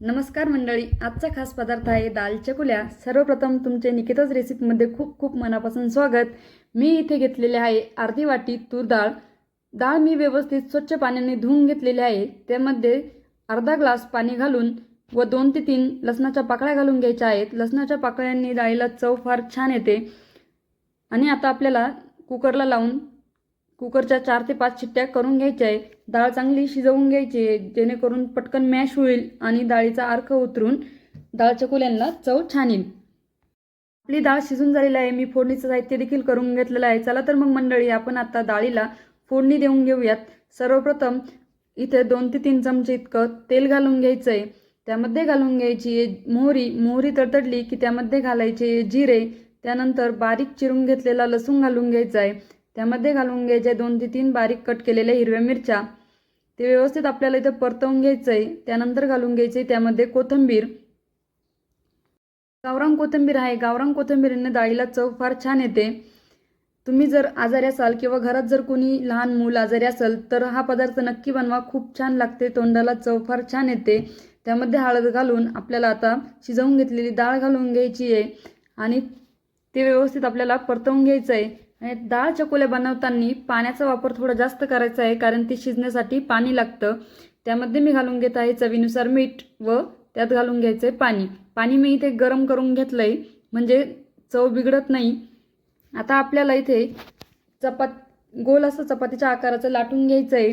नमस्कार मंडळी आजचा खास पदार्थ आहे दाल चकुल्या. सर्वप्रथम तुमचे निकिताज रेसिपीमध्ये खूप खूप मनापासून स्वागत. मी इथे घेतलेले आहे अर्धी वाटी तूर डाळ. डाळ मी व्यवस्थित स्वच्छ पाण्याने धुवून घेतलेली आहे. त्यामध्ये अर्धा ग्लास पाणी घालून व दोन ते तीन लसणाच्या पाकळ्या घालून घ्यायच्या आहेत. लसणाच्या पाकळ्यांनी डाळीला चव फार छान येते. आणि आता आपल्याला कुकरला लावून कुकरच्या चार ते पाच शिट्ट्या करून घ्यायच्या आहे. डाळ चांगली शिजवून घ्यायची आहे. जेणेकरून पटकन मॅश होईल आणि डाळीचा अर्क उतरून डाळ चकुल्यांना चव छान येईल. आपली डाळ शिजून झालेली आहे. मी फोडणीचं साहित्य देखील करून घेतलेलं आहे. चला तर मग मंडळी आपण आता डाळीला फोडणी देऊन घेऊयात. सर्वप्रथम इथे दोन ते तीन चमचे इतकं तेल घालून घ्यायचं आहे. त्यामध्ये घालून घ्यायची आहे मोहरी. मोहरी तडतडली की त्यामध्ये घालायचे जिरे. त्यानंतर बारीक चिरून घेतलेला लसूण घालून घ्यायचा आहे. त्यामध्ये घालून घ्यायचे दोन ते तीन बारीक कट केलेल्या हिरव्या मिरच्या. ते व्यवस्थित आपल्याला इथं परतवून घ्यायचं आहे त्यानंतर घालून घ्यायचं आहे त्यामध्ये कोथिंबीर. गावरान कोथिंबीर आहे. गावरान कोथिंबीरीने डाळीला चव फार छान येते. तुम्ही जर आजारी असाल किंवा घरात जर कोणी लहान मूल आजारी असेल तर हा पदार्थ नक्की बनवा. खूप छान लागते. तोंडाला चव फार छान येते. त्यामध्ये हळद घालून आपल्याला आता शिजवून घेतलेली डाळ घालून घ्यायची आहे. आणि ते व्यवस्थित आपल्याला परतवून घ्यायचं आहे डाळ चकोल्या बनवताना पाण्याचा वापर थोडा जास्त करायचा आहे कारण ती शिजण्यासाठी पाणी लागतं. त्यामध्ये मी घालून घेत आहे चवीनुसार मीठ व त्यात घालून घ्यायचं आहे पाणी. पाणी मी इथे गरम करून घेतलं आहे म्हणजे चव बिघडत नाही. आता आपल्याला इथे चपात गोल असं चपातीच्या आकाराचं लाटून घ्यायचं आहे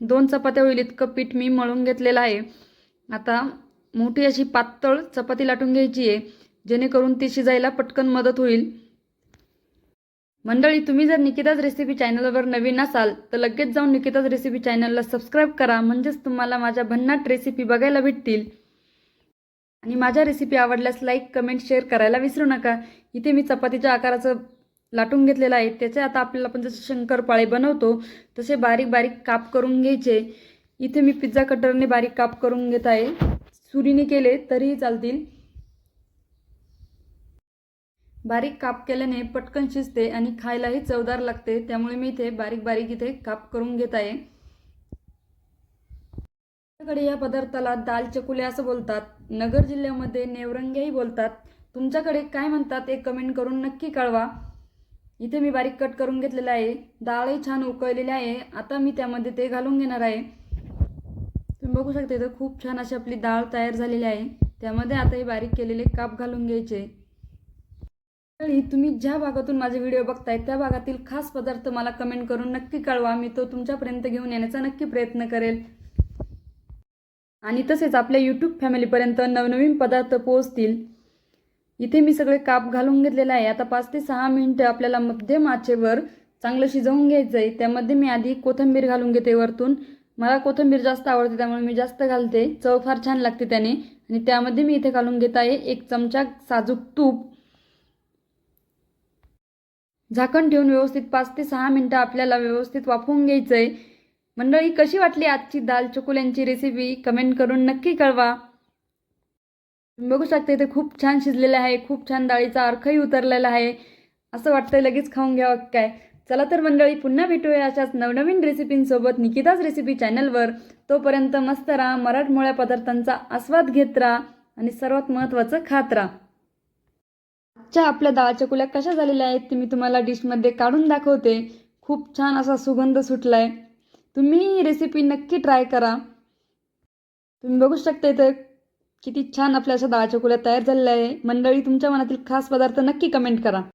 दोन चपात्या होईल इतकं पीठ मी मळून घेतलेलं आहे. आता मोठी अशी पातळ चपाती लाटून घ्यायची आहे जेणेकरून ती शिजायला पटकन मदत होईल. मंडळी तुम्ही जर निकिताज रेसिपी चॅनलवर नवीन असाल तर लगेच जाऊन निकिताज रेसिपी चॅनलला सबस्क्राईब करा. म्हणजेच तुम्हाला माझ्या भन्नाट रेसिपी बघायला भेटतील. आणि माझ्या रेसिपी आवडल्यास लाईक कमेंट शेअर करायला विसरू नका. इथे मी चपातीच्या आकाराचं लाटून घेतलेलं आहे. त्याचे आता आपल्याला आपण जसे शंकरपाळे बनवतो तसे बारीक बारीक काप करून घ्यायचे. इथे मी पिझ्झा कटरने बारीक काप करून घेत आहे. सुरीने केले तरीही चालतील. बारीक काप केल्याने पटकन शिजते आणि खायलाही चवदार लागते. त्यामुळे मी इथे बारीक बारीक इथे काप करून घेत आहे. तुमच्याकडे या पदार्थाला दाल चकुले असं बोलतात. नगर जिल्ह्यामध्ये नेवरंग्याही बोलतात. तुमच्याकडे काय म्हणतात एक कमेंट करून नक्की कळवा. इथे मी बारीक कट करून घेतलेलं आहे. डाळही छान उकळलेली आहे. आता मी त्यामध्ये ते घालून घेणार आहे. तुम्ही बघू शकता इथं खूप छान अशी आपली डाळ तयार झालेली आहे. त्यामध्ये आता हे बारीक केलेले काप घालून घ्यायचे. तुम्ही ज्या भागातून माझे व्हिडिओ बघताय त्या भागातील खास पदार्थ मला कमेंट करून नक्की कळवा. मी तो तुमच्यापर्यंत घेऊन येण्याचा नक्की प्रयत्न करेल. आणि तसेच आपल्या यूट्यूब फॅमिलीपर्यंत नवनवीन पदार्थ पोहोचतील. इथे मी सगळे काप घालून घेतलेले आहे. आता पाच ते सहा मिनिटं आपल्याला मध्यम आचेवर चांगलं शिजवून घ्यायचं आहे त्यामध्ये मी आधी कोथिंबीर घालून घेते वरतून. मला कोथिंबीर जास्त आवडते त्यामुळे मी जास्त घालते. चव फार छान लागते त्याने. आणि त्यामध्ये मी इथे घालून घेत आहे एक चमचा साजूक तूप. झाकण ठेवून व्यवस्थित पाच ते सहा मिनटं आपल्याला व्यवस्थित वाफवून घ्यायचं आहे मंडळी कशी वाटली आजची दाल चकुल्यांची रेसिपी कमेंट करून नक्की कळवा. बघू शकता इथे खूप छान शिजलेलं आहे खूप छान डाळीचा अर्खही उतरलेला आहे. असं वाटतंय लगेच खाऊन घ्यावं काय? चला तर मंडळी पुन्हा भेटूया अशाच नवनवीन रेसिपींसोबत निकिताच रेसिपी चॅनलवर तोपर्यंत मस्त राहा मराठमोळ्या पदार्थांचा आस्वाद घेत राहा आणि सर्वात महत्त्वाचं खात राहा. आजच्या आपल्या दाळाच्या कुल्या कशा झालेल्या आहेत ते मी तुम्हाला डिशमध्ये काढून दाखवते. खूप छान असा सुगंध सुटला आहे तुम्ही ही रेसिपी नक्की ट्राय करा. तुम्ही बघू शकता इथं किती छान आपल्या अशा दाळाच्या कुल्या तयार झालेल्या आहे. मंडळी तुमच्या मनातील खास पदार्थ नक्की कमेंट करा.